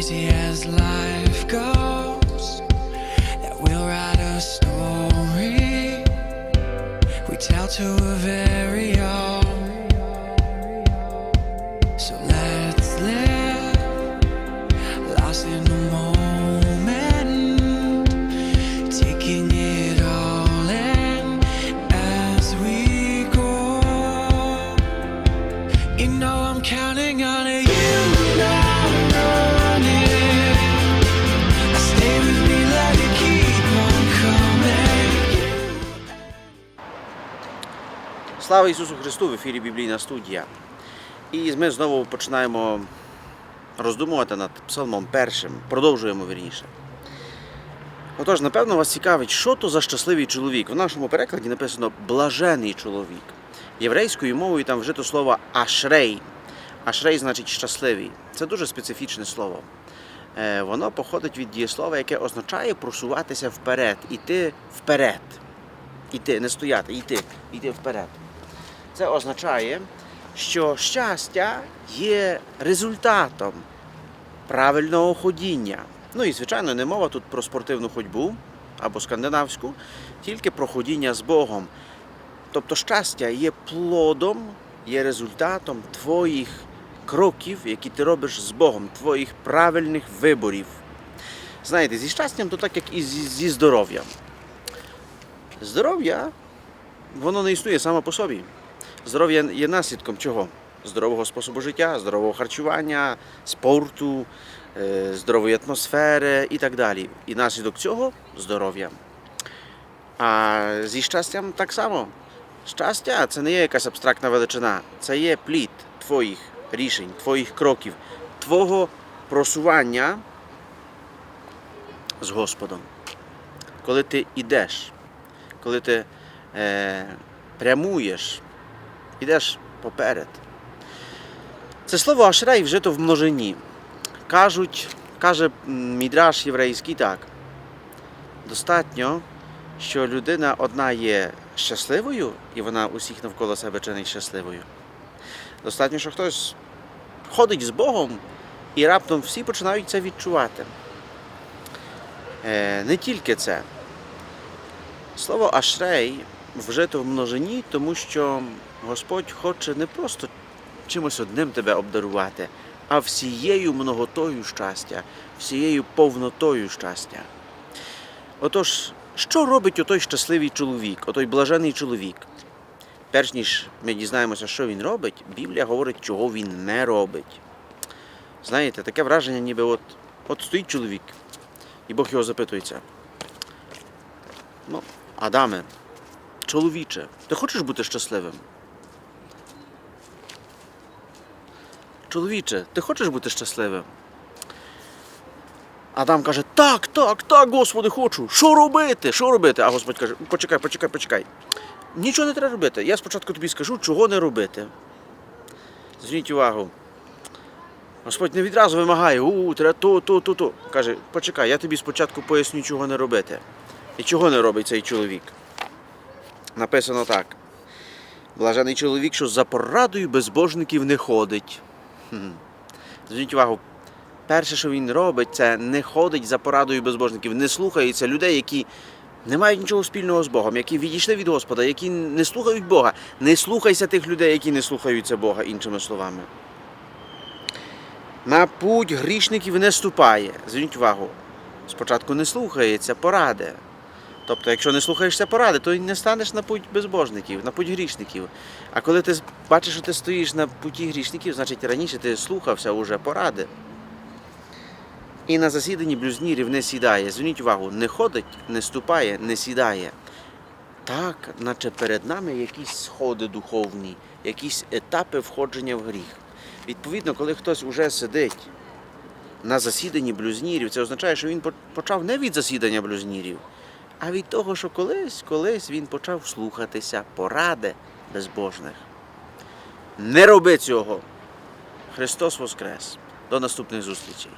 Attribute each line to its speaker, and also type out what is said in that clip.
Speaker 1: crazy as life goes That we'll write a story. We tell to a very own So let's live Lost in the moment Taking it
Speaker 2: Слава Ісусу Христу! В ефірі Біблійна студія. І ми знову починаємо роздумувати над Псалмом першим, продовжуємо вірніше. Отож, напевно, вас цікавить, що то за щасливий чоловік. В нашому перекладі написано блажений чоловік. Єврейською мовою там вжито слово ашрей. Ашрей значить щасливий. Це дуже специфічне слово. Е, Воно походить від дієслова, яке означає просуватися вперед, іти вперед. Іти, не стояти, йти, йти вперед. Це означає, що щастя є результатом правильного ходіння. Ну і, звичайно, не мова тут про спортивну ходьбу або скандинавську, тільки про ходіння з Богом. Тобто щастя є плодом, є результатом твоїх кроків, які ти робиш з Богом, твоїх правильних виборів. Знаєте, зі щастям то так, як і зі, здоров'ям. Здоров'я, воно не існує само по собі. Здоров'я є наслідком чого? Здорового способу життя, здорового харчування, спорту, е, здорової атмосфери і так далі. І наслідок цього здоров'я. А зі щастям так само. Щастя це не є якась абстрактна величина, це є плід твоїх рішень, твоїх кроків, твого просування з Господом. Коли ти йдеш, коли ти е, прямуєш, йдеш поперед. Це слово ашрей вжито в множині. Кажуть, каже мідраш єврейський так. Достатньо, що людина одна є щасливою, і вона усіх навколо себе чинить щасливою. Достатньо, що хтось ходить з Богом, і раптом всі починають це відчувати. Е, не тільки це. Слово ашрей вжито в множині, тому що Господь хоче не просто чимось одним тебе обдарувати, а всією многотою щастя, всією повнотою щастя. Отож, що робить отой щасливий чоловік, отой блажений чоловік? Перш ніж ми дізнаємося, що він робить, Біблія говорить, чого він не робить. Знаєте, таке враження, ніби от, от стоїть чоловік, і Бог його запитується. Ну, Адаме, чоловіче, ти хочеш бути щасливим? Чоловіче, ти хочеш бути щасливим? Адам каже: Так, так, так, Господи, хочу. Що робити? Що робити? А Господь каже: почекай, почекай, почекай. Нічого не треба робити. Я спочатку тобі скажу, чого не робити. Зверніть увагу. Господь не відразу вимагає, у, треба то, то, то, то. Каже, почекай, я тобі спочатку поясню, чого не робити. І чого не робить цей чоловік? Написано так. Блажений чоловік, що за порадою безбожників не ходить. Зверніть увагу, перше, що він робить, це не ходить за порадою безбожників, не слухається людей, які не мають нічого спільного з Богом, які відійшли від Господа, які не слухають Бога. Не слухайся тих людей, які не слухаються Бога, іншими словами. На путь грішників не ступає. Зверніть увагу. Спочатку не слухається поради. Тобто, якщо не слухаєшся поради, то й не станеш на путь безбожників, на путь грішників. А коли ти бачиш, що ти стоїш на путі грішників, значить раніше ти слухався уже поради. І на засіданні блюзнірів не сідає. Зверніть увагу, не ходить, не ступає, не сідає. Так, наче перед нами якісь сходи духовні, якісь етапи входження в гріх. Відповідно, коли хтось уже сидить на засіданні блюзнірів, це означає, що він почав не від засідання блюзнірів, а від того, що колись, колись він почав слухатися поради безбожних. Не роби цього. Христос Воскрес. До наступних зустрічей.